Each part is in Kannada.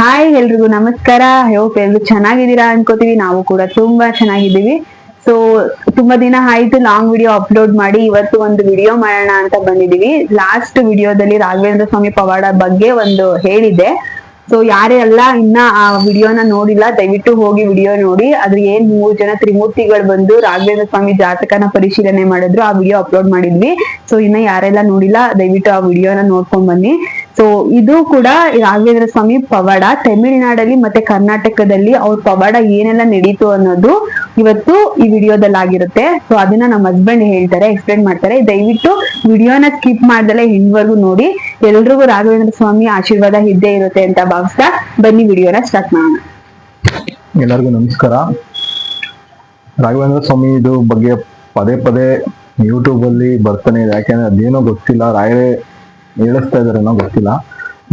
ಹಾಯ್ ಎಲ್ರಿಗೂ ನಮಸ್ಕಾರ. ಹೋಪ್ ಎಲ್ರು ಚೆನ್ನಾಗಿದ್ದೀರಾ ಅನ್ಕೋತೀವಿ. ನಾವು ಕೂಡ ತುಂಬಾ ಚೆನ್ನಾಗಿದ್ದೀವಿ. ಸೊ ತುಂಬಾ ದಿನ ಆಯ್ತು ಲಾಂಗ್ ವಿಡಿಯೋ ಅಪ್ಲೋಡ್ ಮಾಡಿ, ಇವತ್ತು ಒಂದು ವಿಡಿಯೋ ಮಾಡೋಣ ಅಂತ ಬಂದಿದೀವಿ ಲಾಸ್ಟ್ ವಿಡಿಯೋದಲ್ಲಿ ರಾಘವೇಂದ್ರ ಸ್ವಾಮಿ ಪವಾಡ ಬಗ್ಗೆ ಒಂದು ಹೇಳಿದೆ ಸೊ ಯಾರೆಲ್ಲ ಇನ್ನ ಆ ವಿಡಿಯೋನ ನೋಡಿಲ್ಲ, ದಯವಿಟ್ಟು ಹೋಗಿ ವಿಡಿಯೋ ನೋಡಿ. ಅದ್ರ ಏನ್ ಮೂರ್ ಜನ ತ್ರಿಮೂರ್ತಿಗಳು ಬಂದು ರಾಘವೇಂದ್ರ ಸ್ವಾಮಿ ಜಾತಕನ ಪರಿಶೀಲನೆ ಮಾಡಿದ್ರು, ಆ ವಿಡಿಯೋ ಅಪ್ಲೋಡ್ ಮಾಡಿದ್ವಿ. ಸೊ ಇನ್ನ ಯಾರೆಲ್ಲ ನೋಡಿಲ್ಲ, ದಯವಿಟ್ಟು ಆ ವಿಡಿಯೋನ ನೋಡ್ಕೊಂಡ್ ಬನ್ನಿ. ಸೊ ಇದು ಕೂಡ ರಾಘವೇಂದ್ರ ಸ್ವಾಮಿ ಪವಾಡ. ತಮಿಳುನಾಡಲ್ಲಿ ಮತ್ತೆ ಕರ್ನಾಟಕದಲ್ಲಿ ಅವ್ರ ಪವಾಡ ಏನೆಲ್ಲ ನಡೀತು ಅನ್ನೋದು ಇವತ್ತು ಈ ವಿಡಿಯೋದಲ್ಲಿ ಆಗಿರುತ್ತೆ ಸೊ ಅದನ್ನ ನಮ್ಮ ಹಸ್ಬೆಂಡ್ ಹೇಳ್ತಾರೆ ಎಕ್ಸ್ಪ್ಲೇನ್ ಮಾಡ್ತಾರೆ. ದಯವಿಟ್ಟು ವಿಡಿಯೋನ ಸ್ಕಿಪ್ ಮಾಡ್ದಲೆ ಹಿಂದ್ವರೆಗೂ ನೋಡಿ. ಎಲ್ರಿಗೂ ರಾಘವೇಂದ್ರ ಸ್ವಾಮಿ ಆಶೀರ್ವಾದ ಇದ್ದೇ ಇರುತ್ತೆ ಅಂತ ಭಾವಿಸ್ತಾ ಬನ್ನಿ ವಿಡಿಯೋನ ಸ್ಟಾರ್ಟ್ ಮಾಡೋಣ. ಎಲ್ಲರಿಗೂ ನಮಸ್ಕಾರ. ರಾಘವೇಂದ್ರ ಸ್ವಾಮಿ ಇದು ಬಗ್ಗೆ ಪದೇ ಪದೇ ಯೂಟ್ಯೂಬ್ ಅಲ್ಲಿ ಬರ್ತಾನೆ ಇದೆ. ಯಾಕೆಂದ್ರೆ ಅದೇನೋ ಗೊತ್ತಿಲ್ಲ. ರಾಯರೇ ಹೇಳಿಸ್ತಾ ಇದಾರೇನೋ ಗೊತ್ತಿಲ್ಲ.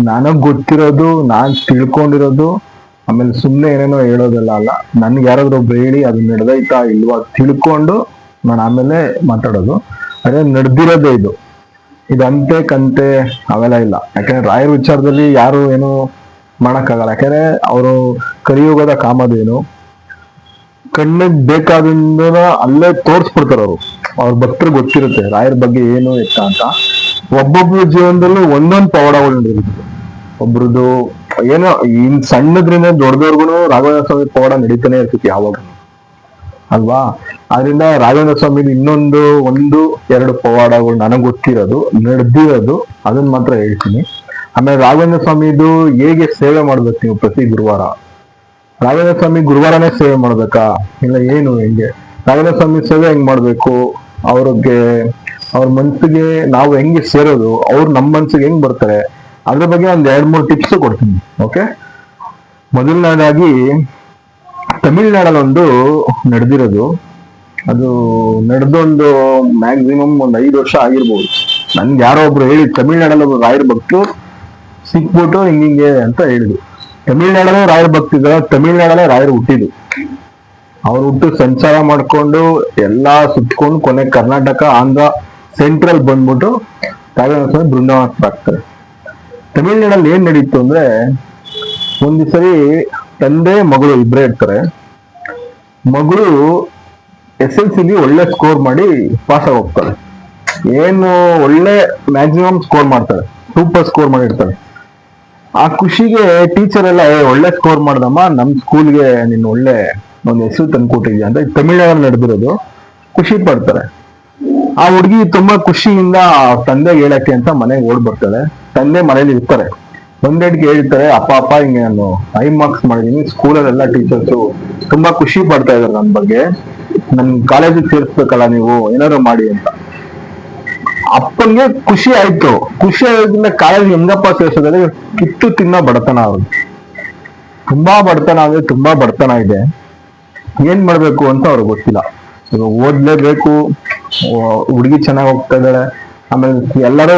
ನನಗ್ ಗೊತ್ತಿರೋದು, ನಾನ್ ತಿಳ್ಕೊಂಡಿರೋದು, ಆಮೇಲೆ ಸುಮ್ಮನೆ ಏನೇನೋ ಹೇಳೋದಲ್ಲ ಅಲ್ಲ. ನನ್ಗೆ ಯಾರಾದ್ರೂ ಒಬ್ರು ಹೇಳಿ ಅದು ನಡೆದೈತಾ ಇಲ್ವಾ ತಿಳ್ಕೊಂಡು ನಾನು ಆಮೇಲೆ ಮಾತಾಡೋದು. ಅದೇ ನಡೆದಿರೋದೇ ಇದು. ಇದಂತೆ ಕಂತೆ ಅವೆಲ್ಲ ಇಲ್ಲ. ಯಾಕಂದ್ರೆ ರಾಯರ ವಿಚಾರದಲ್ಲಿ ಯಾರು ಏನು ಮಾಡಕ್ಕಾಗಲ್ಲ. ಯಾಕಂದ್ರೆ ಅವರು ಕಲಿಯುಗದ ಕಾಮದೇನು ಕಣ್ಣಿಗೆ ಬೇಕಾದಿಂದ ಅಲ್ಲೇ ತೋರ್ಸ್ಬಿಡ್ತಾರೆ ಅವರು. ಅವ್ರ ಭಕ್ತರು ಗೊತ್ತಿರುತ್ತೆ ರಾಯರ ಬಗ್ಗೆ ಏನು ಎತ್ತ ಅಂತ. ಒಬ್ಬೊಬ್ರ ಜೀವನದಲ್ಲೂ ಒಂದೊಂದು ಪವಾಡಗಳು ನಡೆದಿರುತ್ತೆ. ಒಬ್ರದ್ದು ಏನೋ ಇನ್ ಸಣ್ಣದ್ರಿಂದ ದೊಡ್ಡದವ್ರಿಗೂ ರಾಘವೇಂದ್ರ ಸ್ವಾಮಿ ಪವಾಡ ನಡೀತಾನೆ ಇರ್ತೈತಿ ಯಾವಾಗ. ಅಲ್ವಾ? ಆದ್ರಿಂದ ರಾಘವೇಂದ್ರ ಸ್ವಾಮಿ ಇನ್ನೊಂದು ಒಂದು, ಎರಡು ಪವಾಡಗಳು ನನಗೆ ಗೊತ್ತಿರೋದು, ನಡೆದಿರೋದು ಅದನ್ನ ಮಾತ್ರ ಹೇಳ್ತೀನಿ. ಆಮೇಲೆ ರಾಘವೇಂದ್ರ ಸ್ವಾಮಿದು ಹೇಗೆ ಸೇವೆ ಮಾಡ್ಬೇಕು ನೀವು ಪ್ರತಿ ಗುರುವಾರ? ರಾಘವೇಂದ್ರ ಸ್ವಾಮಿ ಗುರುವಾರನೇ ಸೇವೆ ಮಾಡ್ಬೇಕಾ? ಇಲ್ಲ ಏನು ಹೆಂಗೆ? ರಾಘವೇಂದ್ರ ಸ್ವಾಮಿ ಸೇವೆ ಹೆಂಗ್ ಮಾಡ್ಬೇಕು? ಅವ್ರಿಗೆ ಅವ್ರ ಮನ್ಸಿಗೆ ನಾವು ಹೆಂಗೆ ಸೇರೋದು, ಅವ್ರು ನಮ್ಮ ಮನ್ಸಿಗೆ ಹೆಂಗ್ ಬರ್ತಾರೆ, ಅದ್ರ ಬಗ್ಗೆ ಒಂದ್ ಎರಡ್ ಮೂರು ಟಿಪ್ಸ್ ಕೊಡ್ತೀನಿ ಓಕೆ ಮೊದಲನೇದಾಗಿ ತಮಿಳ್ನಾಡಲ್ಲಿ ಒಂದು ನಡೆದಿರೋದು, ಅದು ನಡೆದೊಂದು ಮ್ಯಾಕ್ಸಿಮಮ್ ಒಂದು ಐದು ವರ್ಷ ಆಗಿರ್ಬೋದು. ನನ್ಗೆ ಯಾರೋ ಒಬ್ರು ಹೇಳಿ ತಮಿಳ್ನಾಡಲ್ಲಿ ಒಬ್ರು ರಾಯರ್ ಭಕ್ತರು, ಸಿಕ್ಬಿಟ್ಟು ಹಿಂಗಿಂಗೆ ಅಂತ ಹೇಳಿದ್ರು. ತಮಿಳ್ನಾಡಲ್ಲೇ ರಾಯರ್ ಭಕ್ತಿದ್ರ ತಮಿಳ್ನಾಡಲ್ಲೇ ರಾಯರ್ ಹುಟ್ಟಿದ್ರು. ಅವ್ರು ಹುಟ್ಟು ಸಂಚಾರ ಮಾಡ್ಕೊಂಡು ಎಲ್ಲಾ ಸುತ್ಕೊಂಡು ಕೊನೆ ಕರ್ನಾಟಕ, ಆಂಧ್ರ ಸೆಂಟ್ರಲ್ ಬಂದ್ಬಿಟ್ಟು ರಾಘವೇಂದ್ರ ಬೃಂದಾವನ ಆಗ್ತಾರೆ ತಮಿಳ್ನಾಡಲ್ಲಿ ಏನ್ ನಡೀತು ಅಂದ್ರೆ ಒಂದು ಸರಿ ತಂದೆ ಮಗಳು ಇಬ್ಬರೇ ಇರ್ತಾರೆ. ಮಗಳು ಎಸ್ ಎಲ್ ಸಿಲಿ ಒಳ್ಳೆ ಸ್ಕೋರ್ ಮಾಡಿ ಪಾಸ್ ಆಗಿ ಏನು ಒಳ್ಳೆ ಮ್ಯಾಕ್ಸಿಮಮ್ ಸ್ಕೋರ್ ಮಾಡ್ತಾರೆ ಸೂಪರ್ ಸ್ಕೋರ್ ಮಾಡಿರ್ತಾರೆ ಆ ಖುಷಿಗೆ ಟೀಚರ್ ಎಲ್ಲ "ಏ, ಒಳ್ಳೆ ಸ್ಕೋರ್ ಮಾಡ್ದಮ್ಮ ನಮ್ ಸ್ಕೂಲ್ಗೆ ನಿನ್ನ ಒಳ್ಳೆ ಒಂದು ಹೆಸರು ತಂದ್ಕೊಟ್ಟಿದ್ಯಾ? ಅಂತ ತಮಿಳುನಾಡಲ್ಲಿ ತಮಿಳ್ನಾಡಲ್ಲಿ ನಡೆದಿರೋದು. ಖುಷಿ ಪಡ್ತಾರೆ. ಆ ಹುಡುಗಿ ತುಂಬಾ ಖುಷಿಯಿಂದ ತಂದೆ ಹೇಳಕ್ಕೆ ಅಂತ ಮನೆಗೆ ಓಡ್ ಬರ್ತಾಳೆ. ತಂದೆ ಮನೇಲಿ ಇರ್ತಾರೆ. ಒಂದೆಡ್ಗೆ ಹೇಳ್ತಾರೆ ಅಪ್ಪ ಅಪ್ಪ, ಹಿಂಗೆ ನಾನು ಐ ಮಾರ್ಕ್ಸ್ ಮಾಡಿದೀನಿ, ಸ್ಕೂಲಲ್ಲೆಲ್ಲ ಟೀಚರ್ಸು ತುಂಬಾ ಖುಷಿ ಪಡ್ತಾ ಇದಾರೆ ನನ್ನ ಬಗ್ಗೆ. ನನ್ ಕಾಲೇಜಿಗೆ ಸೇರಿಸ್ಬೇಕಲ್ಲ ನೀವು, ಏನಾದ್ರು ಮಾಡಿ ಅಂತ. ಅಪ್ಪನ್ಗೆ ಖುಷಿ ಆಯ್ತು. ಖುಷಿ ಆಗೋದ್ರಿಂದ ಕಾಲೇಜ್ ಹೆಂಗಪ್ಪ ಸೇರ್ಸೋದ್ರೆ ಕಿತ್ತು ತಿನ್ನೋ ಬಡತನ ಅವ್ರು ತುಂಬಾ ಬಡತನ ಅಂದ್ರೆ ತುಂಬಾ ಬಡತನ ಇದೆ. ಏನ್ ಮಾಡ್ಬೇಕು ಅಂತ ಅವ್ರಿಗೆ ಗೊತ್ತಿಲ್ಲ. ಓದ್ಲೇಬೇಕು ಹುಡುಗಿ ಚೆನ್ನಾಗಿ ಹೋಗ್ತಾ ಇದ್ದಾಳೆ. ಆಮೇಲೆ ಎಲ್ಲರೂ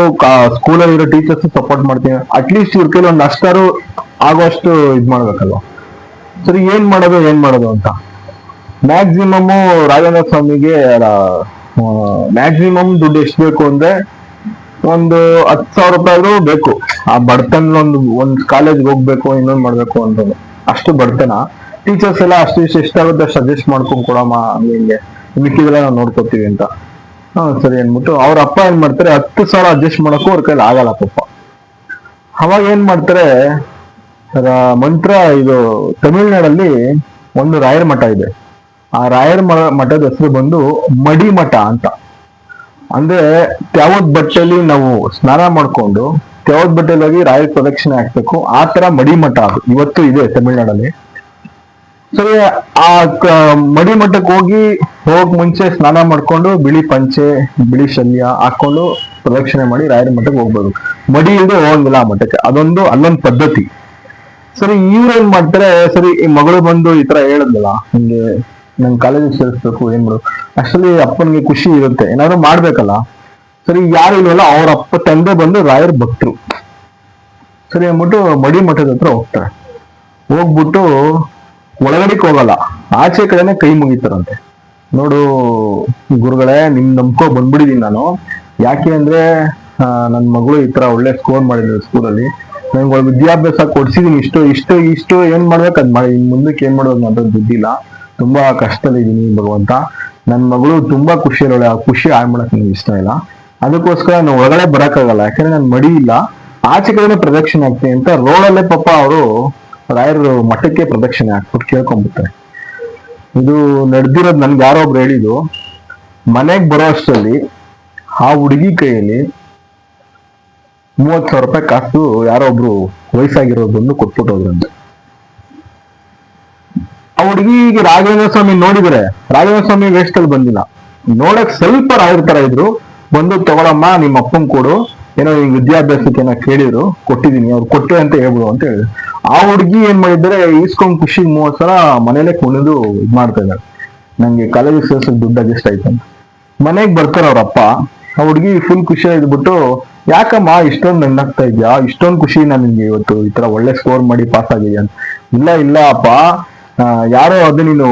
ಸ್ಕೂಲಲ್ಲಿ ಇರೋ ಟೀಚರ್ಸ್ ಸಪೋರ್ಟ್ ಮಾಡ್ತೀನಿ. ಅಟ್ಲೀಸ್ಟ್ ಇವ್ರ ಕೈಲಿ ಒಂದು ಅಷ್ಟಾರು ಆಗೋಷ್ಟು ಇದ್ ಮಾಡ್ಬೇಕಲ್ವಾ? ಸರಿ, ಏನ್ ಮಾಡೋದು ಏನ್ ಮಾಡೋದು ಅಂತ. ಮ್ಯಾಕ್ಸಿಮಮ್ ರಾಜೇಂದ್ರ ಸ್ವಾಮಿಗೆ ಮ್ಯಾಕ್ಸಿಮಮ್ ದುಡ್ಡು ಎಷ್ಟು ಬೇಕು ಅಂದ್ರೆ ಒಂದು ಹತ್ತು ಸಾವಿರ ರೂಪಾಯಿ ಬೇಕು. ಆ ಬಡತನ ಒಂದು ಒಂದು ಕಾಲೇಜ್ಗೆ ಹೋಗ್ಬೇಕು, ಇನ್ನೊಂದು ಮಾಡ್ಬೇಕು ಅಂತಂದು ಅಷ್ಟು ಬಡತನ. ಟೀಚರ್ಸ್ ಎಲ್ಲ ಅಷ್ಟು ಇಷ್ಟು ಎಷ್ಟಾಗುತ್ತೆ ಅಷ್ಟು ಮಾಡ್ಕೊಂಡು ಕೊಡಮ್ಮ ಹಿಂಗೆ ಮಿಕ್ಕಿದೆಲ್ಲ ನಾವು ನೋಡ್ಕೋತೀವಿ ಅಂತ. ಸರಿ ಅಂದ್ಬಿಟ್ಟು ಅವ್ರ ಅಪ್ಪ ಏನ್ ಮಾಡ್ತಾರೆ, ಹತ್ತು ಸಾವಿರ ಅಡ್ಜಸ್ಟ್ ಮಾಡಕ್ಕೂ ಅವ್ರ ಕೈಲಿ ಆಗಲ್ಲ ಪಾಪ. ಅವಾಗ ಏನ್ ಮಾಡ್ತಾರೆ ಮಂತ್ರ ಇದು ತಮಿಳ್ನಾಡಲ್ಲಿ ಒಂದು ರಾಯರ ಮಠ ಇದೆ. ಆ ರಾಯರ ಮಠದ ಹೆಸರು ಬಂದು ಮಡಿ ಮಠ ಅಂತ. ಅಂದ್ರೆ ತ್ಯಾವದ್ ಬಟ್ಟೆಯಲ್ಲಿ ನಾವು ಸ್ನಾನ ಮಾಡ್ಕೊಂಡು, ತ್ಯಾವದ್ ಬಟ್ಟೆಯಲ್ಲಿ ರಾಯರ ಪ್ರದಕ್ಷಿಣೆ ಹಾಕ್ಬೇಕು, ಆ ತರ ಮಡಿ ಮಠ ಅದು. ಇವತ್ತು ಇದೆ ತಮಿಳ್ನಾಡಲ್ಲಿ. ಸರಿ, ಆ ಮಡಿ ಮಠಕ್ಕೆ ಹೋಗಿ, ಹೋಗ್ ಮುಂಚೆ ಸ್ನಾನ ಮಾಡ್ಕೊಂಡು ಬಿಳಿ ಪಂಚೆ, ಬಿಳಿ ಶಲ್ಯ ಹಾಕೊಂಡು ಪ್ರದಕ್ಷಿಣೆ ಮಾಡಿ ರಾಯರ ಮಠಕ್ಕೆ ಹೋಗ್ಬೋದು. ಮಡಿ ಇಲ್ಲದೆ ಹೋಗಂಗಿಲ್ಲ ಆ ಮಠಕ್ಕೆ. ಅದೊಂದು ಅಲ್ಲೊಂದು ಪದ್ಧತಿ. ಸರಿ ಇವ್ರು ಏನ್ ಮಾಡ್ತಾರೆ? ಸರಿ, ಈ ಮಗಳು ಬಂದು ಈ ತರ ಹೇಳಿದ್ಲಲ್ಲ ಹಿಂಗೆ ನನ್ ಕಾಲೇಜಿಗೆ ಸೇರಿಸ್ಬೇಕು, ಏನ್ ಮಾಡು ಆಕ್ಚುಲಿ ಅಪ್ಪನಿಗೆ ಖುಷಿ ಇರುತ್ತೆ. ಏನಾದ್ರು ಮಾಡ್ಬೇಕಲ್ಲ. ಸರಿ, ಯಾರು ಇಲ್ವಲ್ಲ, ಅವ್ರ ಅಪ್ಪ ತಂದೆ ಬಂದು ರಾಯರ್ ಭಕ್ತರು. ಸರಿ ಅಂದ್ಬಿಟ್ಟು ಮಡಿ ಮಠದ ಹತ್ರ ಹೋಗ್ತಾರೆ. ಹೋಗ್ಬಿಟ್ಟು ಒಳಗಡೆಗೆ ಹೋಗಲ್ಲ. ಆಚೆ ಕಡೆನೆ ಕೈ ಮುಗಿತಾರಂತೆ. ನೋಡು ಗುರುಗಳೇ, ನಿಮ್ ನಂಬ್ಕೊ ಬಂದ್ಬಿಡಿದೀನಿ ನಾನು. ಯಾಕೆ ಅಂದ್ರೆ ನನ್ನ ಮಗಳು ಈ ತರ ಒಳ್ಳೆ ಸ್ಕೋರ್ ಮಾಡಿದ್ರು ಸ್ಕೂಲಲ್ಲಿ ನಂಗೆ ಒಳ್ಳೆ ವಿದ್ಯಾಭ್ಯಾಸ ಕೊಡ್ಸಿದೀನಿ. ಇಷ್ಟು ಇಷ್ಟು ಇಷ್ಟು ಏನ್ ಮಾಡ್ಬೇಕು ಅದ್ ಮಾಡಿ. ಮುಂದಕ್ಕೆ ಏನ್ ಮಾಡೋದು ಅಂತ ದುಡ್ಡಿಲ್ಲ ತುಂಬಾ ಕಷ್ಟದಲ್ಲಿದ್ದೀನಿ ಭಗವಂತ. ನನ್ ಮಗಳು ತುಂಬಾ ಖುಷಿಯಲ್ಲೊಳೆ ಆ ಖುಷಿ ಹಾಳು ಮಾಡಕ್ ನನಗೆ ಇಷ್ಟ ಇಲ್ಲ. ಅದಕ್ಕೋಸ್ಕರ ನಾನು ಒಳಗಡೆ ಬರಕ್ಕಾಗಲ್ಲ. ಯಾಕಂದ್ರೆ ನನ್ ಮಡಿ ಇಲ್ಲ. ಆಚೆ ಕಡೆನೆ ಪ್ರದಕ್ಷಿಣೆ ಆಗ್ತೀನಿ ಅಂತ ರೋಡಲ್ಲೇ ಪಾಪ ಅವರು ರಾಯರು ಮಠಕ್ಕೆ ಪ್ರದಕ್ಷಿಣೆ ಹಾಕ್ಬಿಟ್ಟು ಕೇಳ್ಕೊಂಡ್ಬಿಡ್ತಾರೆ ಇದು ನಡೆದಿರೋದು ನನ್ಗೆ ಯಾರೋ ಒಬ್ರು ಹೇಳಿದ್ದು ಮನೆಗ್ ಬರೋ ಅಷ್ಟರಲ್ಲಿ ಆ ಹುಡುಗಿ ಕೈಯಲ್ಲಿ ಮೂವತ್ ಸಾವಿರ ರೂಪಾಯಿ ಕಾಸು ಯಾರೋ ಒಬ್ರು ವಯಸ್ಸಾಗಿರೋದನ್ನು ಕೊಟ್ಬಿಟ್ಟೋದ್ರಂತೆ ಆ ಹುಡುಗಿಗೆ ರಾಘವೇಂದ್ರ ಸ್ವಾಮಿ ನೋಡಿದ್ರೆ, ರಾಘವೇಂದ್ರ ಸ್ವಾಮಿ ವೇಸ್ಟ್ ಅಲ್ಲಿ ಬಂದಿಲ್ಲ. ನೋಡಕ್ ಸ್ವಲ್ಪ ರಾಯರ್ ತರ ಇದ್ರು, ಬಂದು ತಗೊಳಮ್ಮ, ನಿಮ್ಮ ಅಪ್ಪನ್ ಕೊಡು, ಏನೋ ವಿದ್ಯಾಭ್ಯಾಸಕ್ಕೆ ಏನೋ ಕೇಳಿದ್ರು ಕೊಟ್ಟಿದೀನಿ ಅವ್ರು ಕೊಟ್ಟೆ ಅಂತ ಹೇಳ್ಬೋದು ಅಂತ ಹೇಳಿದ್ರು. ಆ ಹುಡುಗಿ ಏನ್ ಮಾಡಿದ್ರೆ ಈಸ್ಕೊಂಡ್ ಖುಷಿ ಮೂವತ್ ಸಲ ಮನೇಲೆ ಕುಣಿದು ಇದ್ ಮಾಡ್ತಾ ಇದ್ದಾರೆ. ನಂಗೆ ಕಾಲೇಜಿಗೆ ಸೇರ್ಸಕ್ ದುಡ್ಡು ಅಡ್ಜಸ್ಟ್ ಆಯ್ತು ಅಂತ. ಮನೆಗ್ ಬರ್ತಾರ ಅವ್ರಪ್ಪ ಆ ಹುಡುಗಿ ಫುಲ್ ಖುಷಿ ಆಗಿದ್ಬಿಟ್ಟು, ಯಾಕಮ್ಮ, ಇಷ್ಟೊಂದು ನಗ್ನಾಗ್ತಾ ಇದ್ಯಾ? ಇಷ್ಟೊಂದು ಖುಷಿ ನನಗೆ ಇವತ್ತು. ಈ ತರ ಒಳ್ಳೆ ಸ್ಕೋರ್ ಮಾಡಿ ಪಾಸ್ ಆಗಿದ್ಯಾ? ಅಂತ ಇಲ್ಲ ಇಲ್ಲ ಅಪ್ಪ. ಯಾರೋ ಅದು ನೀನು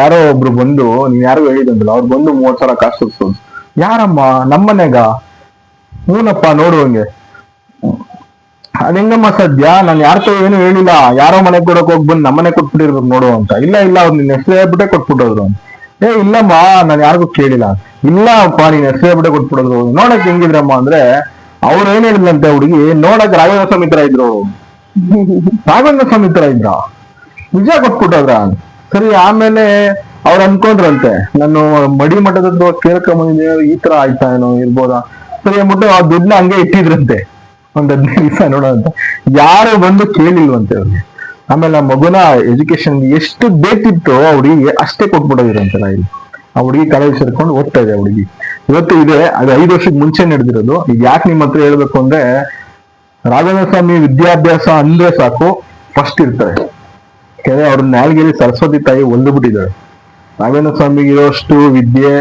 ಯಾರೋ ಒಬ್ರು ಬಂದು, ನೀನ್ ಯಾರೋ ಹೇಳಿದಂತಲ್ಲ ಅವ್ರು ಬಂದು ಮೂವತ್ ಸಾವಿರ ಕಾಸು ಯಾರಮ್ಮ? ನಮ್ಮನೆಗ? ಹ್ಞೂನಪ್ಪ, ನೋಡು ಹಂಗೆ. ಅದ್ ಹೆಂಗಮ್ಮ ಸದ್ಯ ನಾನು ಯಾರ ಏನು ಹೇಳಿಲ್ಲ. ಯಾರೋ ಮನೆ ಕೊಡಕ್ ಹೋಗಿ ಬಂದು ನಮ್ಮನೆ ಕೊಟ್ಬಿಟ್ಟಿರ್ಬೇಕು ನೋಡು ಅಂತ. ಇಲ್ಲ ಇಲ್ಲ, ಅವ್ರು ನಿನ್ನ ಹೆಸರು ಹೇಳ್ಬಿಟ್ಟೆ ಕೊಟ್ಬಿಟ್ಟೋದ್ರು ಏ, ಇಲ್ಲಮ್ಮ, ನಾನು ಯಾರಿಗೂ ಕೇಳಿಲ್ಲ. ಇಲ್ಲ ಅಪ್ಪ ನೀನ್ ಹೆಸರು ಹೇಳ್ಬಿಟ್ಟೆ ಕೊಟ್ಬಿಡೋದ್ರು ನೋಡಕ್ ಹೆಂಗಿದ್ರಮ್ಮ ಅಂದ್ರೆ ಅವ್ರು ಏನ್ ಹೇಳಿದ್ಲಂತೆ ಹುಡುಗಿ? ನೋಡಕ್ ರಾಘವೇಂದ್ರ ಸ್ವಾಮಿ ತರ ಇದ್ರು. ರಾಘವೇಂದ್ರ ಸ್ವಾಮಿ ತರ ಇದ್ರ? ನಿಜ ಕೊಟ್ಬಿಟ್ಟೋದ್ರ? ಸರಿ, ಆಮೇಲೆ ಅವ್ರು ಅನ್ಕೊಂಡ್ರಂತೆ. ನಾನು ಮಡಿ ಮಠದ ಹತ್ರ ಕೇಳ್ಕೊಂಬಂದಿದ್ದೆ ಈ ತರ ಆಯ್ತಾ ಏನೋ ಇರ್ಬೋದಾ? ಸರಿ, ಅಂದ್ಬಿಟ್ಟು ಆ ದುಡ್ಡನ್ನ ಹಂಗೆ ಇಟ್ಟಿದ್ರಂತೆ. ಒಂದ್ ಹದಿನೈದು ದಿವಸ ನೋಡೋಂತ ಯಾರು ಬಂದು ಕೇಳಿಲ್ವಂತೆ ಅವ್ರಿಗೆ. ಆಮೇಲೆ ಆ ಮಗುನ ಎಜುಕೇಶನ್ ಎಷ್ಟು ಬೇಕಿತ್ತು ಆ ಅಷ್ಟೇ ಕೊಟ್ಬಿಡೋದಿರಂತೆ ಇಲ್ಲಿ ಆ ಹುಡುಗಿ ಕಾಲೇಜ್ ಸೇರ್ಕೊಂಡು ಓದ್ತಾ ಇದೆ ಹುಡುಗಿ. ಇವತ್ತು ಇದೆ, ಅದು ಐದು ವರ್ಷದ ಮುಂಚೆ ನಡೆದಿರೋದು. ಈಗ ಯಾಕೆ ನಿಮ್ಮ ಹತ್ರ ಹೇಳ್ಬೇಕು ಅಂದ್ರೆ ರಾಘವೇಂದ್ರ ಸ್ವಾಮಿ ವಿದ್ಯಾಭ್ಯಾಸ ಅಂದ್ರೆ ಸಾಕು ಫಸ್ಟ್ ಇರ್ತಾರೆ. ಯಾಕಂದ್ರೆ ಅವ್ರ ನಾಲ್ಗೆಲಿ ಸರಸ್ವತಿ ತಾಯಿ ಒಲ್ದು ಬಿಟ್ಟಿದ್ದಾರೆ ರಾಘವೇಂದ್ರ ಸ್ವಾಮಿಗೆ ಇರೋಷ್ಟು ವಿದ್ಯೆ,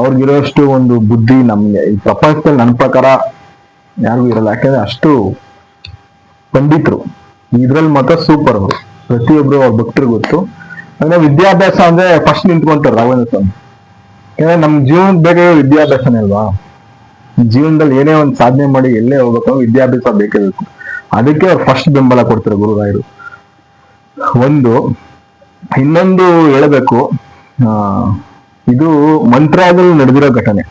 ಅವ್ರಿಗಿರೋಷ್ಟು ಒಂದು ಬುದ್ಧಿ ನಮ್ಗೆ. ಈ ಪ್ರಪಂಚದಲ್ಲಿ ನನ್ನ ಪ್ರಕಾರ ಯಾರಿಗೂ ಇರಲ್ಲ. ಯಾಕಂದ್ರೆ ಅಷ್ಟು ಪಂಡಿತರು. ಇದ್ರಲ್ಲಿ ಮಾತ್ರ ಸೂಪರ್ ಅವರು. ಪ್ರತಿಯೊಬ್ರು ಅವ್ರ ಭಕ್ತರು ಗೊತ್ತು. ಅಂದ್ರೆ ವಿದ್ಯಾಭ್ಯಾಸ ಅಂದ್ರೆ ಫಸ್ಟ್ ನಿಂತ್ಕೊಂತಾರೆ ರಾಘವೇಂದ್ರ ಸ್ವಾಮಿ. ಯಾಕಂದ್ರೆ ನಮ್ ಜೀವನದ ಬೇಕಾಗ ವಿದ್ಯಾಭ್ಯಾಸನೇ ಅಲ್ವಾ? ಜೀವನದಲ್ಲಿ ಏನೇ ಒಂದು ಸಾಧನೆ ಮಾಡಿ ಎಲ್ಲೇ ಹೋಗ್ಬೇಕು ವಿದ್ಯಾಭ್ಯಾಸ ಬೇಕೇ ಬೇಕು. ಅದಕ್ಕೆ ಅವ್ರು ಫಸ್ಟ್ ಬೆಂಬಲ ಕೊಡ್ತಾರೆ ಗುರುರಾಯರು. ಒಂದು, ಇನ್ನೊಂದು ಹೇಳಬೇಕು. ಇದು ಮಂತ್ರಾಲಯದಲ್ಲಿ ನಡೆದಿರೋ ಘಟನೆ.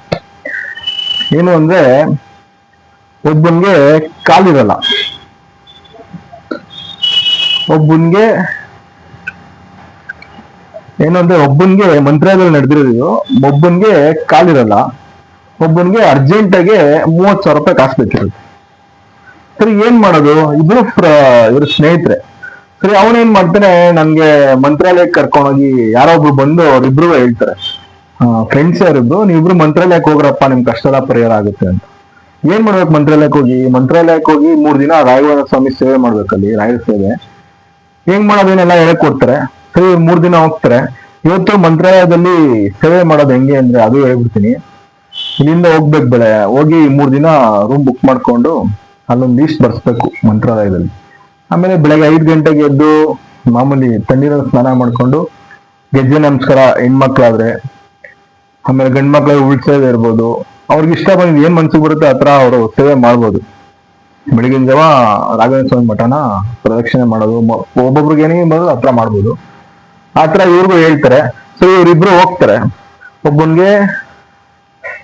ಏನು ಅಂದ್ರೆ ಒಬ್ಬನ್ಗೆ ಕಾಲಿರಲ್ಲ ಒಬ್ಬನ್ಗೆ ಏನಂದ್ರೆ ಒಬ್ಬನ್ಗೆ ಮಂತ್ರಾಲಯದಲ್ಲಿ ನಡೆದಿರೋದು, ಒಬ್ಬನ್ಗೆ ಕಾಲಿರಲ್ಲ ಒಬ್ಬನ್ಗೆ ಅರ್ಜೆಂಟ್ ಆಗಿ ಮೂವತ್ ಸಾವಿರ ರೂಪಾಯಿ ಕಾಸು ಸರಿ, ಏನ್ ಮಾಡೋದು? ಇಬ್ರು ಇವ್ರ ಸ್ನೇಹಿತರೆ. ಸರಿ ಅವನೇನ್ ಮಾಡ್ತಾನೆ? ನನ್ಗೆ ಮಂತ್ರಾಲಯಕ್ಕೆ ಕರ್ಕೊಂಡೋಗಿ ಯಾರೋ ಬಂದು ಅವ್ರಿಬ್ರು ಹೇಳ್ತಾರೆ. ಫ್ರೆಂಡ್ಸ್ ಯಾರಿಬ್ರು ನೀವಿಬ್ರು ಮಂತ್ರಾಲಯಕ್ಕೆ ಹೋಗ್ರಪ್ಪ ನಿಮ್ ಕಷ್ಟ ಎಲ್ಲ ಪರಿಹಾರ ಆಗುತ್ತೆ ಅಂತ. ಏನ್ ಮಾಡ್ಬೇಕು? ಮಂತ್ರಾಲಯಕ್ಕೆ ಹೋಗಿ. ಮಂತ್ರಾಲಯಕ್ಕೆ ಹೋಗಿ ಮೂರ್ ದಿನ ರಾಘವೇಂದ್ರ ಸ್ವಾಮಿ ಸೇವೆ ಮಾಡ್ಬೇಕಲ್ಲಿ ರಾಯರ ಸೇವೆ. ಹೆಂಗ್ ಮಾಡೋದೇನೆಲ್ಲ ಹೇಳಕ್ ಕೊಡ್ತಾರೆ ಸರಿ, ಮೂರ್ ದಿನ ಹೋಗ್ತಾರೆ. ಇವತ್ತು ಮಂತ್ರಾಲಯದಲ್ಲಿ ಸೇವೆ ಮಾಡೋದು ಹೆಂಗೆ ಅಂದ್ರೆ ಅದು ಹೇಳ್ಬಿಡ್ತೀನಿ. ಇಲ್ಲಿಂದ ಹೋಗ್ಬೇಕು ಬೆಳೆ. ಹೋಗಿ ಮೂರ್ ದಿನ ರೂಮ್ ಬುಕ್ ಮಾಡ್ಕೊಂಡು ಅಲ್ಲೊಂದು ಲೀಸ್ಟ್ ಬರ್ಸ್ಬೇಕು ಮಂತ್ರಾಲಯದಲ್ಲಿ. ಆಮೇಲೆ ಬೆಳಗ್ಗೆ ಐದು ಗಂಟೆಗೆ ಎದ್ದು ಮಾಮೂಲಿ ತಣ್ಣೀರಲ್ಲಿ ಸ್ನಾನ ಮಾಡ್ಕೊಂಡು ಗೆಜ್ಜೆ ನಮಸ್ಕಾರ ಹೆಣ್ಮಕ್ಳಾದ್ರೆ. ಆಮೇಲೆ ಗಂಡ್ ಮಕ್ಳು ಉಳ್ಸೋದೇ ಇರ್ಬೋದು. ಅವ್ರಿಗೆ ಇಷ್ಟ ಬಂದಿದ್ದು ಏನ್ ಮನ್ಸಿಗೆ ಬರುತ್ತೆ ಆ ಥರ ಅವರು ಸೇವೆ ಮಾಡ್ಬೋದು. ಬೆಳಗಿನ ಜಾವ ರಾಘವೇಂದ್ರ ಸ್ವಾಮಿ ಮಠನ ಪ್ರದಕ್ಷಿಣೆ ಮಾಡೋದು ಒಬ್ಬೊಬ್ರಿಗೆ ಏನೇ ಬರೋದು ಆ ಥರ ಮಾಡ್ಬೋದು. ಆತರ ಇವ್ರಿಗೂ ಹೇಳ್ತಾರೆ. ಸೊ ಇವ್ರಿಬ್ರು ಹೋಗ್ತಾರೆ. ಒಬ್ಬನ್ಗೆ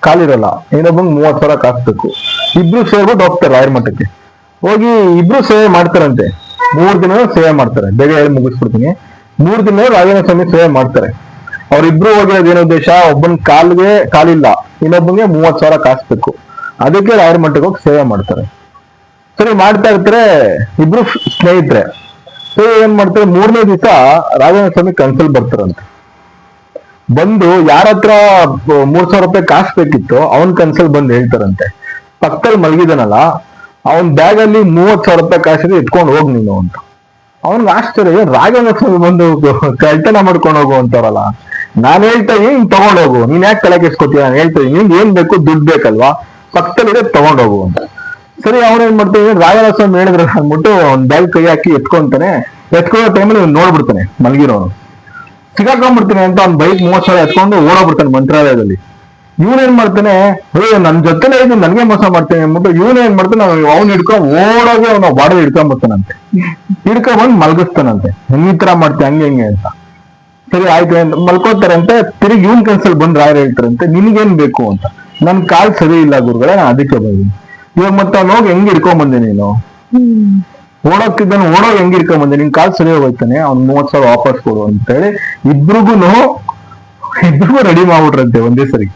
ಕಾಲಿರಲ್ಲ ಇನ್ನೊಬ್ಬಂಗೆ ಮೂವತ್ ಸಾವಿರ ಕಾಸ್ಬೇಕು ಇಬ್ರು ಸೇರ್ಬಿಟ್ಟು ಹೋಗ್ತಾರೆ ರಾಯರ ಮಠಕ್ಕೆ. ಹೋಗಿ ಇಬ್ರು ಸೇವೆ ಮಾಡ್ತಾರಂತೆ. ಮೂರ್ ದಿನ ಸೇವೆ ಮಾಡ್ತಾರೆ. ಬೇಗ ಹೇಳಿ ಮುಗಿಸ್ಬಿಡ್ತೀನಿ. ಮೂರ್ ದಿನ ರಾಘವೇಂದ್ರ ಸ್ವಾಮಿ ಸೇವೆ ಮಾಡ್ತಾರೆ. ಅವ್ರಿಬ್ರು ಹೋಗಿರೋದು ಏನು ಉದ್ದೇಶ? ಒಬ್ಬನ್ ಕಾಲ್ಗೆ ಕಾಲಿಲ್ಲ, ಇನ್ನೊಬ್ಬನಿಗೆ ಮೂವತ್ ಸಾವಿರ ಕಾಸ್ಬೇಕು ಅದಕ್ಕೆ ರಾಯರ್ ಮಠಕ್ಕೆ ಹೋಗಿ ಸೇವೆ ಮಾಡ್ತಾರೆ. ಸರಿ ಮಾಡ್ತಾ ಇರ್ತಾರೆ, ಇಬ್ರು ಸ್ನೇಹಿತರೆ. ಸರಿ ಏನ್ ಮಾಡ್ತಾರೆ, ಮೂರನೇ ದಿವಸ ರಾಘವೇಂದ್ರ ಸ್ವಾಮಿ ಕನ್ಸಲ್ ಬರ್ತಾರಂತೆ. ಬಂದು ಯಾರ ಹತ್ರ ಮೂರ್ ಸಾವಿರ ರೂಪಾಯಿ ಕಾಸು ಬೇಕಿತ್ತು, ಅವನ್ ಕನ್ಸಲ್ ಬಂದು ಹೇಳ್ತಾರಂತೆ. ಪಕ್ಕದಲ್ಲಿ ಮಲಗಿದನಲ್ಲ, ಅವನ್ ಬ್ಯಾಗ್ ಅಲ್ಲಿ ಮೂವತ್ ಸಾವಿರ ರೂಪಾಯಿ ಕಾಸಿದೆ ಎತ್ಕೊಂಡು ಹೋಗ್ ನೀನು ಅಂತ. ಅವನ್ಗೆ ಆಶ್ಚರ್ಯ ರಾಜೇಂದ್ರ ಸ್ವಾಮಿ ಬಂದು ಕಳ್ತನ ಮಾಡ್ಕೊಂಡು ಅಂತಾರಲ್ಲ ನಾನ್ ಹೇಳ್ತಾ ಇದೀನಿ ತಗೊಂಡೋಗು ತಗೊಂಡ್ ನೀನ್ ಯಾಕೆ ತಲೆ ನಾನು ಹೇಳ್ತಾ ಇದೀನಿ ಏನ್ ಬೇಕು ದುಡ್ಡು ಬೇಕಲ್ವಾ? ಪಕ್ಕದಲ್ಲಿದೆ ತಗೊಂಡೋಗು ಅಂತ. ಸರಿ, ಅವ್ನು ಏನ್ ಮಾಡ್ತಾನೆ? ರಾಘವೇಂದ್ರ ಸ್ವಾಮಿ ಹೇಳಿದ್ರು, ಅಂದ್ಬಿಟ್ಟು ಅವ್ನ್ ಬ್ಯಾಗ್ ಕೈ ಹಾಕಿ ಎತ್ಕೊಂತಾನೆ. ಎತ್ಕೊಳ್ಳೋ ಟೈಮಲ್ಲಿ ಇವ್ನು ನೋಡ್ಬಿಡ್ತಾನೆ, ಮಲಗಿರೋನು. ಸಿಗಾಕೊಂಡ್ಬಿಡ್ತೀನಿ ಅಂತ ಅವ್ನ ಬೈಕ್ ಸಾವಿರ ಎತ್ಕೊಂಡು ಓಡೋಗ್ಬಿಡ್ತಾನೆ ಮಂತ್ರಾಲಯದಲ್ಲಿ. ಇವನ್ ಏನ್ ಮಾಡ್ತಾನೆ? ನನ್ ಜೊತೆಲೆ ಇದ್ದು ನನ್ಗೆ ಮೋಸ ಮಾಡ್ತೇನೆ ಅಂದ್ಬಿಟ್ಟು ಇವನ್ ಏನ್ ಮಾಡ್ತಾನೆ? ಅವ್ನ್ ಹಿಡ್ಕೊಂಡ್ ಓಡೋಗಿ ಅವ್ನ ಬಾಡಿಗೆ ಹಿಡ್ಕೊಂಡ್ಬಿಡ್ತಾನಂತೆ ಹಿಡ್ಕೊಂಡ್ ಬಂದ್ ಮಲಗಿಸ್ತಾನಂತೆ. ಹೆಂಗ್ ಈ ತರ ಮಾಡ್ತೆ, ಹಂಗೆ ಹಿಂಗೆ ಅಂತ. ಸರಿ, ಆಯ್ತು ಅಂತ ಮಲ್ಕೋತಾರಂತೆ, ತಿರುಗಿ ಇವನ್ ಕನ್ಸಲ್ ಬಂದ್ ರಾಯರ್ ಹೇಳ್ತಾರಂತೆ, ನಿನ್ಗೇನ್ ಬೇಕು ಅಂತ. ನನ್ ಕಾಲ್ ಸರಿ ಇಲ್ಲ ಗುರುಗಳೇ ನಾನು ಅದಕ್ಕೆ ಬಂದಿನಿ ಇವಾಗ ಮತ್ತೆ ಅವ್ನು ಹೋಗಿ ಹೆಂಗ್ ಹಿಡ್ಕೊಂಡ್ ಬಂದೆ ನೀನು? ಓಡೋಕ್ತಿದ್ದಾನೆ ಓಡೋ ಹೆಂಗ್ ಹಿಡ್ಕೊಂಡ್ ಬಂದೆ? ನಿನ್ ಕಾಲ್ ಸರಿ ಹೋಗ್ತಾನೆ ಅವ್ನ್ ಮೂವತ್ ಸಾವಿರ ವಾಪಸ್ ಕೊಡು ಅಂತ ಹೇಳಿ ಇಬ್ರಿಗೂನು, ಇಬ್ರಿಗೂ ರೆಡಿ ಮಾಡ್ಬಿಟ್ರಂತೆ ಒಂದೇ ಸರಿ.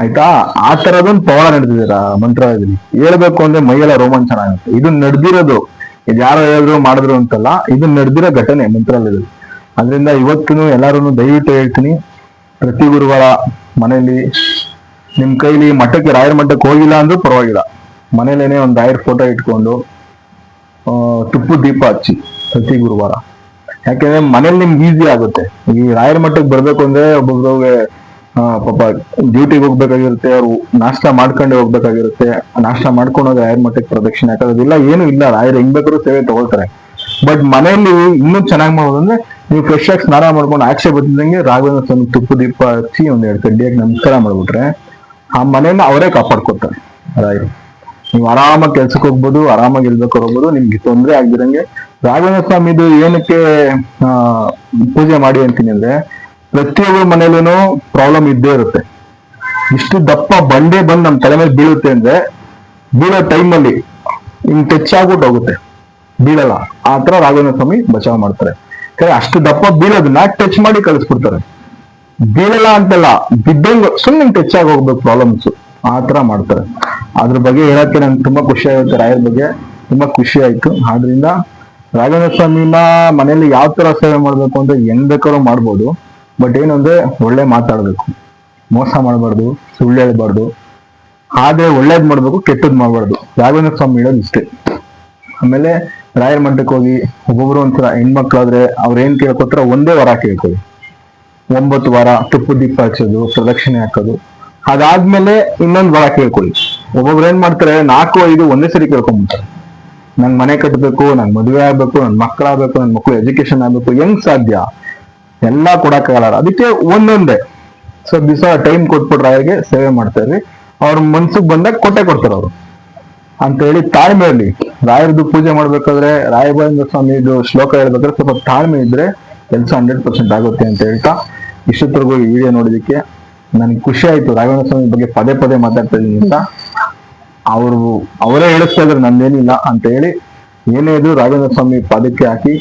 ಆಯ್ತಾ? ಆ ತರದೊಂದು ಪವಾಡ ನಡೆದಿದ್ದೀರ ಮಂತ್ರಾಲಯದಲ್ಲಿ ಹೇಳ್ಬೇಕು ಅಂದ್ರೆ ಮೈಯೆಲ್ಲ ರೋಮಾಂಚನ ಆಗುತ್ತೆ. ಇದು ನಡೆದಿರೋದು ಯಾರು ಯಾರೋ ಹೇಳಿದ್ರು, ಮಾಡಿದ್ರು ಅಂತಲ್ಲ ಇದು ನಡೆದಿರೋ ಘಟನೆ ಮಂತ್ರಾಲಯದಲ್ಲಿ. ಅದರಿಂದ ಇವತ್ತು ಎಲ್ಲರೂ ದಯವಿಟ್ಟು ಹೇಳ್ತೀನಿ, ಪ್ರತಿ ಗುರುವಾರ ಮನೆಯಲ್ಲಿ ನಿಮ್ಮ ಕೈಲಿ ಮಠಕ್ಕೆ, ರಾಯರ ಮಠಕ್ಕೆ ಹೋಗಿಲ್ಲ ಅಂದ್ರೂ ಪರವಾಗಿಲ್ಲ. ಮನೇಲೇನೆ ಒಂದು ರಾಯರ್ ಫೋಟೋ ಇಟ್ಕೊಂಡು ತುಪ್ಪು ದೀಪ ಹಚ್ಚಿ ಪ್ರತಿ ಗುರುವಾರ. ಯಾಕೆಂದ್ರೆ ಮನೇಲಿ ನಿಮ್ಗೆ ಈಸಿ ಆಗುತ್ತೆ. ಈ ರಾಯರ ಮಠಕ್ಕೆ ಬರ್ಬೇಕು ಅಂದ್ರೆ ಒಬ್ಬೊಬ್ಬರಿಗೆ ಪಾಪ ಡ್ಯೂಟಿಗೆ ಹೋಗ್ಬೇಕಾಗಿರುತ್ತೆ, ಅವ್ರು ನಾಷ್ಟ ಮಾಡ್ಕೊಂಡೆ ಹೋಗ್ಬೇಕಾಗಿರುತ್ತೆ. ನಾಷ್ಟ ಮಾಡ್ಕೊಂಡು ಹೋಗಿ ರಾಯರ ಮಠಕ್ಕೆ ಪ್ರದಕ್ಷಿಣೆ ಹಾಕೋದಿಲ್ಲ. ಏನು ಇಲ್ಲ, ರಾಯರ್ ಹೆಂಗ್ ಬೇಕಾದ್ರೂ ಸೇವೆ ತಗೊಳ್ತಾರೆ. ಬಟ್ ಮನೆಯಲ್ಲಿ ಇನ್ನೂ ಚೆನ್ನಾಗಿ ಮಾಡೋದು ಅಂದ್ರೆ ನೀವು ಫ್ರೆಶ್ ಆಗಿ ಸ್ನಾನ ಮಾಡ್ಕೊಂಡು ಆಕ್ಷೆ ಬರ್ತಿದ್ದಂಗೆ ರಾಘವೇಂದ್ರ ಸ್ವಾಮಿ ತುಪ್ಪ ದೀಪ ಹಚ್ಚಿ ಒಂದ್ ಎರಡು ಕಡ್ಡಿಯಾಗಿ ನಮಸ್ಕಾರ ಮಾಡ್ಬಿಟ್ರೆ ಆ ಮನೆಯನ್ನ ಅವರೇ ಕಾಪಾಡ್ಕೊತಾರೆ ರಾಯರು. ನೀವು ಆರಾಮಾಗಿ ಕೆಲ್ಸಕ್ಕೆ ಹೋಗ್ಬೋದು ಆರಾಮಾಗಿ ಇಲ್ಬೇಕು ಹೋಗ್ಬೋದು ನಿಮ್ಗೆ ತೊಂದರೆ ಆಗ್ದಿರಂಗೆ ರಾಘವೇಂದ್ರ ಸ್ವಾಮಿದು ಏನಕ್ಕೆ ಆ, ಪೂಜೆ ಮಾಡಿ ಅಂತೀನಿ ಅಂದ್ರೆ ಪ್ರತಿಯೊಬ್ಬರ ಮನೇಲೂ ಪ್ರಾಬ್ಲಮ್ ಇದ್ದೇ ಇರುತ್ತೆ. ಇಷ್ಟು ದಪ್ಪ ಬಂಡೆ ಬಂದು ನಮ್ಮ ತಲೆ ಮೇಲೆ ಬೀಳುತ್ತೆ ಅಂದ್ರೆ ಬೀಳೋ ಟೈಮಲ್ಲಿ ಹಿಂಗೆ ಟಚ್ ಆಗ್ಬಿಟ್ಟು ಹೋಗುತ್ತೆ. ಬೀಳಲ್ಲ. ಆ ತರ ರಾಘವೇಂದ್ರ ಸ್ವಾಮಿ ಬಚಾವ್ ಮಾಡ್ತಾರೆ. ಅಷ್ಟು ದಪ್ಪ ಬೀಳೋದನ್ನ ಟಚ್ ಮಾಡಿ ಕಳಿಸ್ಬಿಡ್ತಾರೆ ಬೀಳಲ್ಲ ಅಂತಲ್ಲ, ಬಿದ್ದಂಗ ಸುಮ್ಮನೆ ಟಚ್ ಆಗಿ ಹೋಗ್ಬೇಕು ಪ್ರಾಬ್ಲಮ್ಸ್ ಆ ತರ ಮಾಡ್ತಾರೆ. ಅದ್ರ ಬಗ್ಗೆ ಹೇಳಕ್ಕೆ ನಂಗೆ ತುಂಬಾ ಖುಷಿ ಆಗುತ್ತೆ, ರಾಯರ ಬಗ್ಗೆ. ತುಂಬಾ ಖುಷಿ ಆಯ್ತು. ಆದ್ರಿಂದ ರಾಘವೇಂದ್ರ ಸ್ವಾಮಿನ ಮನೆಯಲ್ಲಿ ಯಾವ ತರ ಸೇವೆ ಮಾಡ್ಬೇಕು ಅಂತ ಹೆಂಗ್ ಬೇಕಾದ್ರೂ ಮಾಡ್ಬೋದು. ಬಟ್ ಏನಂದ್ರೆ ಒಳ್ಳೆ ಮಾತಾಡ್ಬೇಕು. ಮೋಸ ಮಾಡಬಾರ್ದು, ಸುಳ್ಳು ಹೇಳ್ಬಾರ್ದು. ಆದ್ರೆ ಒಳ್ಳೇದ್ ಮಾಡ್ಬೇಕು, ಕೆಟ್ಟದ್ ಮಾಡ್ಬಾರ್ದು. ರಾಘವೇಂದ್ರ ಸ್ವಾಮಿ ಹೇಳೋದು ಇಷ್ಟೇ. ಆಮೇಲೆ ರಾಯರ ಮಠಕ್ಕೆ ಹೋಗಿ ಒಬ್ಬೊಬ್ರು ಒಂಥರ ಹೆಣ್ಮಕ್ಳಾದ್ರೆ ಅವ್ರ ಏನ್ ಕೇಳ್ಕೊತಾರ ಒಂದೇ ವಾರ ಕೇಳ್ಕೊಳ್ಳಿ ಒಂಬತ್ತು ವಾರ, ತುಪ್ಪ ದೀಪ ಹಚ್ಚೋದು, ಪ್ರದಕ್ಷಿಣೆ ಹಾಕೋದು. ಅದಾದ್ಮೇಲೆ ಇನ್ನೊಂದು ವರ ಕೇಳ್ಕೊಳ್ಳಿ ಒಬ್ಬೊಬ್ರು ಏನ್ ಮಾಡ್ತಾರೆ, ನಾಲ್ಕು, ಐದು ಒಂದೇ ಸರಿ ಕೇಳ್ಕೊಂಡ್ಬಿಡ್ತಾರೆ ನಂಗೆ ಮನೆ ಕಟ್ಟಬೇಕು ನಂಗೆ ಮದುವೆ ಆಗ್ಬೇಕು ನನ್ ಮಕ್ಕಳಾಗ್ಬೇಕು ನನ್ ಮಕ್ಳು ಎಜುಕೇಶನ್ ಆಗ್ಬೇಕು, ಹೆಂಗ್ ಸಾಧ್ಯ? ಎಲ್ಲಾ ಕೊಡಕ್ಕಾಗಲ್ಲ ಅದಕ್ಕೆ ಒಂದೊಂದೇ. ಸೊ ದಿವಸ ಟೈಮ್ ಕೊಟ್ಬಿಟ್ರೆ ರಾಯರಿಗೆ ಸೇವೆ ಮಾಡ್ತಾರೆ ಅವ್ರ ಮನ್ಸಿಗೆ ಬಂದಾಗ ಕೊಟ್ಟೆ ಕೊಡ್ತಾರೆ ಅವರು. ಅಂತ ಹೇಳಿ ತಾಳ್ಮೆ ಇರಲಿ. ರಾಯರದು ಪೂಜೆ ಮಾಡ್ಬೇಕಾದ್ರೆ ಸ್ವಾಮಿ ಸ್ವಾಮಿದು ಶ್ಲೋಕ ಹೇಳ್ಬೇಕಾದ್ರೆ ಸ್ವಲ್ಪ ತಾಳ್ಮೆ ಇದ್ರೆ ಕೆಲಸ ಹಂಡ್ರೆಡ್ ಪರ್ಸೆಂಟ್ ಆಗುತ್ತೆ ಅಂತ ಹೇಳ್ತಾ ಇಷ್ಟೊತ್ತರೆಗೂ ಈ ವಿಡಿಯೋ ನೋಡಿದಕ್ಕೆ ನನಗೆ ಖುಷಿ ಆಯ್ತು. ರಾಘವೇಂದ್ರ ಸ್ವಾಮಿ ಬಗ್ಗೆ ಪದೇ ಪದೇ ಮಾತಾಡ್ತಾ ಇದ್ದೀನಿ ಅಂತ. ಅವರು, ಅವರೇ ಹೇಳಿಸ್ತಾ ಇದ್ರು ನಂದೇನಿಲ್ಲ ಅಂತ ಹೇಳಿ. ಏನೇ ಇದ್ರು ರಾಘವೇಂದ್ರ ಸ್ವಾಮಿ ಪದಕ್ಕೆ ಹಾಕಿ.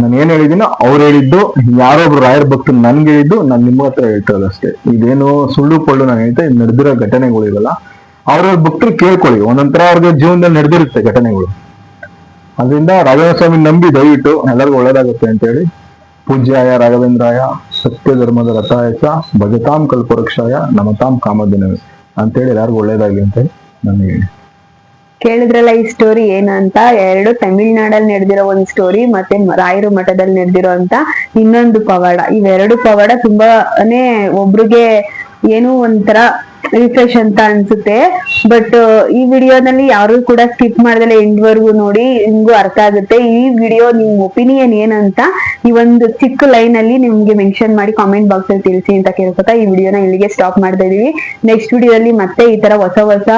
ನಾನು ಏನ್ ಹೇಳಿದ್ದೀನೋ ಅವ್ರು ಹೇಳಿದ್ದು ಯಾರೊಬ್ರು ರಾಯರ ಭಕ್ತರು ನನ್ಗೆ ಹೇಳಿದ್ದು, ನಾನು ನಿಮ್ಮ ಹತ್ರ ಹೇಳ್ತಾ ಅಷ್ಟೇ. ಇದೇನು ಸುಳ್ಳು ಪಳ್ಳು ನಾನು ಹೇಳ್ತಾ ನಡೆದಿರೋ ಘಟನೆಗಳು ಇವೆಲ್ಲ. ಅವ್ರವ್ರ ಭಕ್ತರು ಕೇಳ್ಕೊಳ್ಳಿ. ಒಂದೊಂಥರ ಅವ್ರಿಗೆ ಜೀವನದಲ್ಲಿ ನಡೆದಿರುತ್ತೆ ಘಟನೆಗಳು. ಅದರಿಂದ ರಾಘವೇಂದ್ರ ಸ್ವಾಮಿ ನಂಬಿ ದಯವಿಟ್ಟು ಎಲ್ಲರಿಗೂ ಒಳ್ಳೇದಾಗುತ್ತೆ ಅಂತ ಹೇಳಿ ಪೂಜ್ಯಾಯ ರಾಘವೇಂದ್ರಾಯ ಸತ್ಯ ಧರ್ಮದ ರಥಾಯಸ ಭಜತಾಂ ಕಲ್ಪವೃಕ್ಷಾಯ, ನಮತಾಂ ಕಾಮಧನವೇ ಅಂತೇಳಿ ಎಲ್ಲರಿಗೂ ಒಳ್ಳೇದಾಗ್ಲಿ ಅಂತ ನಾನು ಹೇಳಿ. ಕೇಳಿದ್ರಲ್ಲ ಈ ಸ್ಟೋರಿ ಏನು ಅಂತ ಎರಡು ತಮಿಳ್ನಾಡಲ್ಲಿ ನಡೆದಿರೋ ಒಂದ್ ಸ್ಟೋರಿ ಮತ್ತೆ ರಾಯರು ಮಠದಲ್ಲಿ ನಡೆದಿರೋ ಅಂತ ಇನ್ನೊಂದು ಪವಾಡ. ಇವೆರಡು ಪವಾಡ ತುಂಬಾನೇ ಒಬ್ರಿಗೆ ಏನೋ ಒಂಥರ ರಿಫ್ರೆಶ್ ಅಂತ ಅನ್ಸುತ್ತೆ. ಬಟ್ ಈ ವಿಡಿಯೋನಲ್ಲಿ ಯಾರು ಕೂಡ ಸ್ಕಿಪ್ ಮಾಡ್ದಲೆ ಎಂಡ್ವರೆಗೂ ನೋಡಿ ನಿಮ್ಗೂ ಅರ್ಥ ಆಗುತ್ತೆ. ಈ ವಿಡಿಯೋ ನಿಮ್ ಒಪಿನಿಯನ್ ಏನಂತ ಈ ಒಂದು ಚಿಕ್ಕ ಲೈನ್ ಅಲ್ಲಿ ನಿಮ್ಗೆ ಮೆನ್ಷನ್ ಮಾಡಿ ಕಾಮೆಂಟ್ ಬಾಕ್ಸ್ ಅಲ್ಲಿ ತಿಳಿಸಿ ಅಂತ ಕೇಳ್ಕೊತಾ ಈ ವಿಡಿಯೋನ ಇಲ್ಲಿಗೆ ಸ್ಟಾಪ್ ಮಾಡ್ತಾ ಇದೀವಿ. ನೆಕ್ಸ್ಟ್ ವಿಡಿಯೋದಲ್ಲಿ ಮತ್ತೆ ಈ ತರ ಹೊಸ ಹೊಸ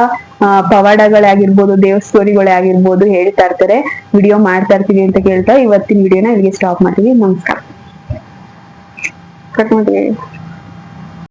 ಪವಾಡಗಳೇ ಆಗಿರ್ಬೋದು ದೇವ್ ಸ್ಟೋರಿಗಳೇ ಆಗಿರ್ಬೋದು ಹೇಳ್ತಾ ಇರ್ತಾರೆ. ವಿಡಿಯೋ ಮಾಡ್ತಾ ಇರ್ತೀವಿ ಅಂತ ಕೇಳ್ತಾ ಇವತ್ತಿನ ವಿಡಿಯೋನ ಇಲ್ಲಿಗೆ ಸ್ಟಾಪ್ ಮಾಡ್ತೀವಿ. ನಮಸ್ಕಾರ. ಕಟ್ ಮಾಡ್ತೀವಿ.